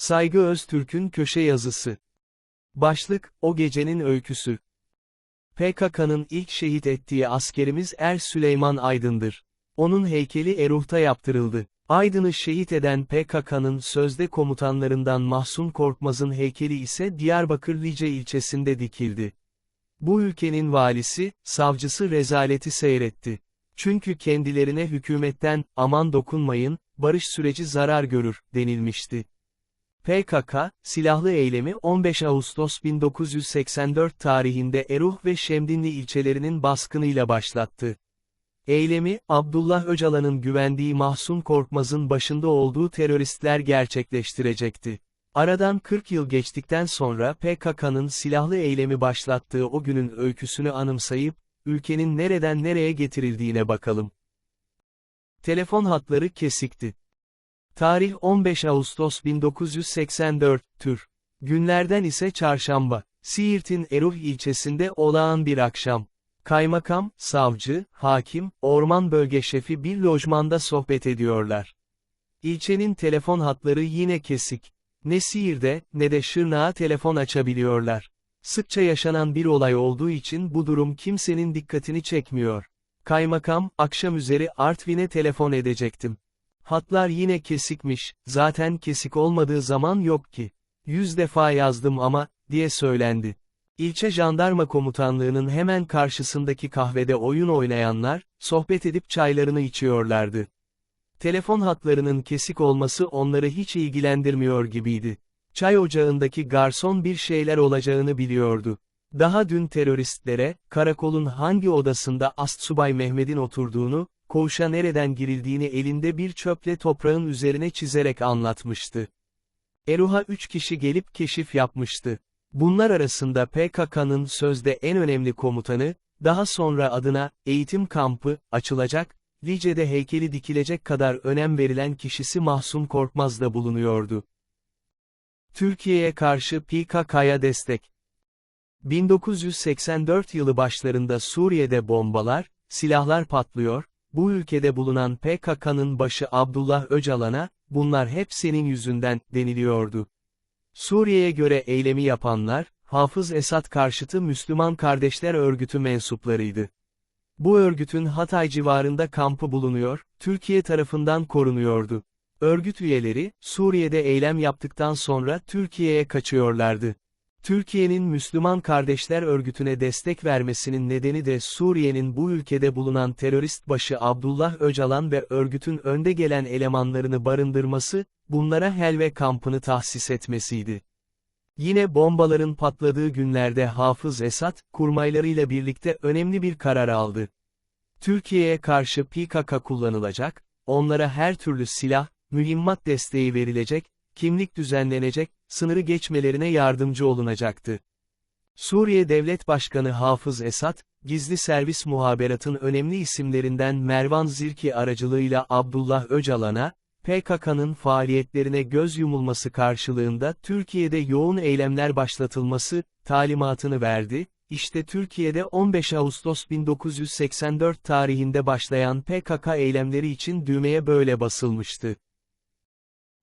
Saygı Öztürk'ün köşe yazısı. Başlık, o gecenin öyküsü. PKK'nın ilk şehit ettiği askerimiz Er Süleyman Aydın'dır. Onun heykeli Eruh'ta yaptırıldı. Aydın'ı şehit eden PKK'nın sözde komutanlarından Mahsun Korkmaz'ın heykeli ise Diyarbakır Lice ilçesinde dikildi. Bu ülkenin valisi, savcısı rezaleti seyretti. Çünkü kendilerine hükümetten, aman dokunmayın, barış süreci zarar görür, denilmişti. PKK, silahlı eylemi 15 Ağustos 1984 tarihinde Eruh ve Şemdinli ilçelerinin baskınıyla başlattı. Eylemi, Abdullah Öcalan'ın güvendiği Mahsun Korkmaz'ın başında olduğu teröristler gerçekleştirecekti. Aradan 40 yıl geçtikten sonra PKK'nın silahlı eylemi başlattığı o günün öyküsünü anımsayıp, ülkenin nereden nereye getirildiğine bakalım. Telefon hatları kesikti. Tarih 15 Ağustos 1984, tür. Günlerden ise çarşamba. Siirt'in Eruh ilçesinde olağan bir akşam. Kaymakam, savcı, hakim, orman bölge şefi bir lojmanda sohbet ediyorlar. İlçenin telefon hatları yine kesik. Ne Siirt'e, ne de Şırnak'a telefon açabiliyorlar. Sıkça yaşanan bir olay olduğu için bu durum kimsenin dikkatini çekmiyor. Kaymakam, akşam üzeri Artvin'e telefon edecektim. Hatlar yine kesikmiş, zaten kesik olmadığı zaman yok ki. Yüz defa yazdım ama, diye söylendi. İlçe Jandarma Komutanlığı'nın hemen karşısındaki kahvede oyun oynayanlar, sohbet edip çaylarını içiyorlardı. Telefon hatlarının kesik olması onları hiç ilgilendirmiyor gibiydi. Çay ocağındaki garson bir şeyler olacağını biliyordu. Daha dün teröristlere, karakolun hangi odasında Astsubay Mehmet'in oturduğunu, koğuşa nereden girildiğini elinde bir çöple toprağın üzerine çizerek anlatmıştı. Eruh'a üç kişi gelip keşif yapmıştı. Bunlar arasında PKK'nın sözde en önemli komutanı, daha sonra adına, eğitim kampı, açılacak, Lice'de heykeli dikilecek kadar önem verilen kişisi Mahsun Korkmaz da bulunuyordu. Türkiye'ye karşı PKK'ya destek. 1984 yılı başlarında Suriye'de bombalar, silahlar patlıyor, bu ülkede bulunan PKK'nın başı Abdullah Öcalan'a, bunlar hep senin yüzünden, deniliyordu. Suriye'ye göre eylemi yapanlar, Hafız Esad karşıtı Müslüman Kardeşler Örgütü mensuplarıydı. Bu örgütün Hatay civarında kampı bulunuyor, Türkiye tarafından korunuyordu. Örgüt üyeleri, Suriye'de eylem yaptıktan sonra Türkiye'ye kaçıyorlardı. Türkiye'nin Müslüman Kardeşler Örgütü'ne destek vermesinin nedeni de Suriye'nin bu ülkede bulunan terörist başı Abdullah Öcalan ve örgütün önde gelen elemanlarını barındırması, bunlara helve kampını tahsis etmesiydi. Yine bombaların patladığı günlerde Hafız Esad, kurmaylarıyla birlikte önemli bir karar aldı. Türkiye'ye karşı PKK kullanılacak, onlara her türlü silah, mühimmat desteği verilecek, kimlik düzenlenecek, sınırı geçmelerine yardımcı olunacaktı. Suriye Devlet Başkanı Hafız Esad, gizli servis muhaberatın önemli isimlerinden Mervan Zirki aracılığıyla Abdullah Öcalan'a, PKK'nın faaliyetlerine göz yumulması karşılığında Türkiye'de yoğun eylemler başlatılması, talimatını verdi, işte Türkiye'de 15 Ağustos 1984 tarihinde başlayan PKK eylemleri için düğmeye böyle basılmıştı.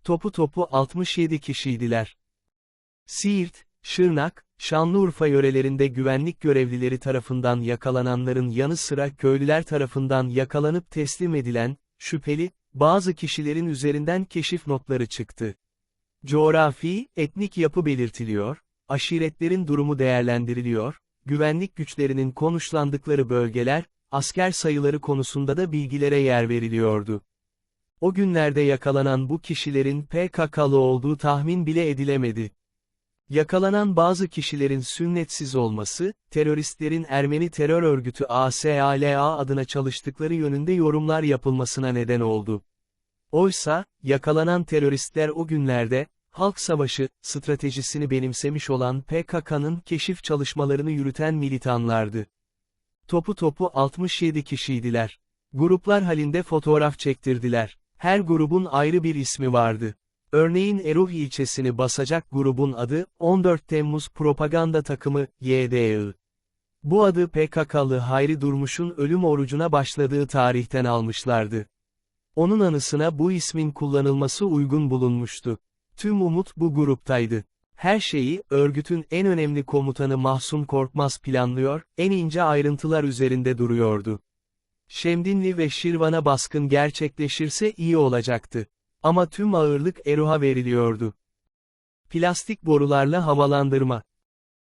Topu topu 67 kişiydiler. Siirt, Şırnak, Şanlıurfa yörelerinde güvenlik görevlileri tarafından yakalananların yanı sıra köylüler tarafından yakalanıp teslim edilen, şüpheli, bazı kişilerin üzerinden keşif notları çıktı. Coğrafi, etnik yapı belirtiliyor, aşiretlerin durumu değerlendiriliyor, güvenlik güçlerinin konuşlandıkları bölgeler, asker sayıları konusunda da bilgilere yer veriliyordu. O günlerde yakalanan bu kişilerin PKK'lı olduğu tahmin bile edilemedi. Yakalanan bazı kişilerin sünnetsiz olması, teröristlerin Ermeni terör örgütü ASALA adına çalıştıkları yönünde yorumlar yapılmasına neden oldu. Oysa, yakalanan teröristler o günlerde, halk savaşı, stratejisini benimsemiş olan PKK'nın keşif çalışmalarını yürüten militanlardı. Topu topu 67 kişiydiler. Gruplar halinde fotoğraf çektirdiler. Her grubun ayrı bir ismi vardı. Örneğin Eruh ilçesini basacak grubun adı, 14 Temmuz Propaganda Takımı, YDI. Bu adı PKK'lı Hayri Durmuş'un ölüm orucuna başladığı tarihten almışlardı. Onun anısına bu ismin kullanılması uygun bulunmuştu. Tüm umut bu gruptaydı. Her şeyi, örgütün en önemli komutanı Mahsun Korkmaz planlıyor, en ince ayrıntılar üzerinde duruyordu. Şemdinli ve Şirvan'a baskın gerçekleşirse iyi olacaktı. Ama tüm ağırlık Eruh'a veriliyordu. Plastik borularla havalandırma.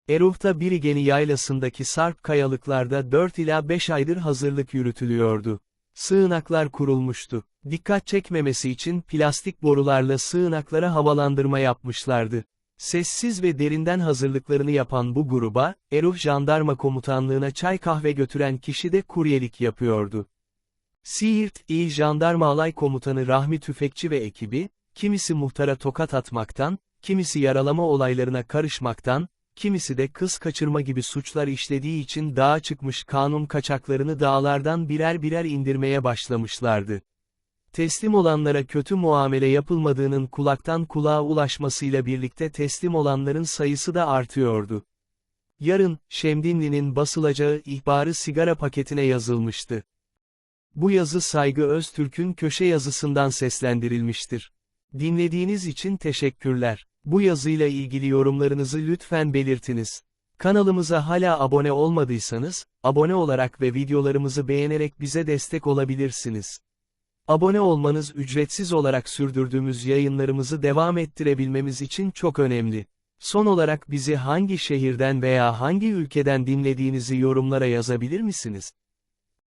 Eruh'ta Birigeni yaylasındaki sarp kayalıklarda 4 ila 5 aydır hazırlık yürütülüyordu. Sığınaklar kurulmuştu. Dikkat çekmemesi için plastik borularla sığınaklara havalandırma yapmışlardı. Sessiz ve derinden hazırlıklarını yapan bu gruba, Eruh Jandarma Komutanlığına çay kahve götüren kişi de kuryelik yapıyordu. Siirt İl Jandarma Alay Komutanı Rahmi Tüfekçi ve ekibi, kimisi muhtara tokat atmaktan, kimisi yaralama olaylarına karışmaktan, kimisi de kız kaçırma gibi suçlar işlediği için dağa çıkmış kanun kaçaklarını dağlardan birer birer indirmeye başlamışlardı. Teslim olanlara kötü muamele yapılmadığının kulaktan kulağa ulaşmasıyla birlikte teslim olanların sayısı da artıyordu. Yarın, Şemdinli'nin basılacağı ihbarı sigara paketine yazılmıştı. Bu yazı Saygı Öztürk'ün köşe yazısından seslendirilmiştir. Dinlediğiniz için teşekkürler. Bu yazıyla ilgili yorumlarınızı lütfen belirtiniz. Kanalımıza hala abone olmadıysanız, abone olarak ve videolarımızı beğenerek bize destek olabilirsiniz. Abone olmanız ücretsiz olarak sürdürdüğümüz yayınlarımızı devam ettirebilmemiz için çok önemli. Son olarak bizi hangi şehirden veya hangi ülkeden dinlediğinizi yorumlara yazabilir misiniz?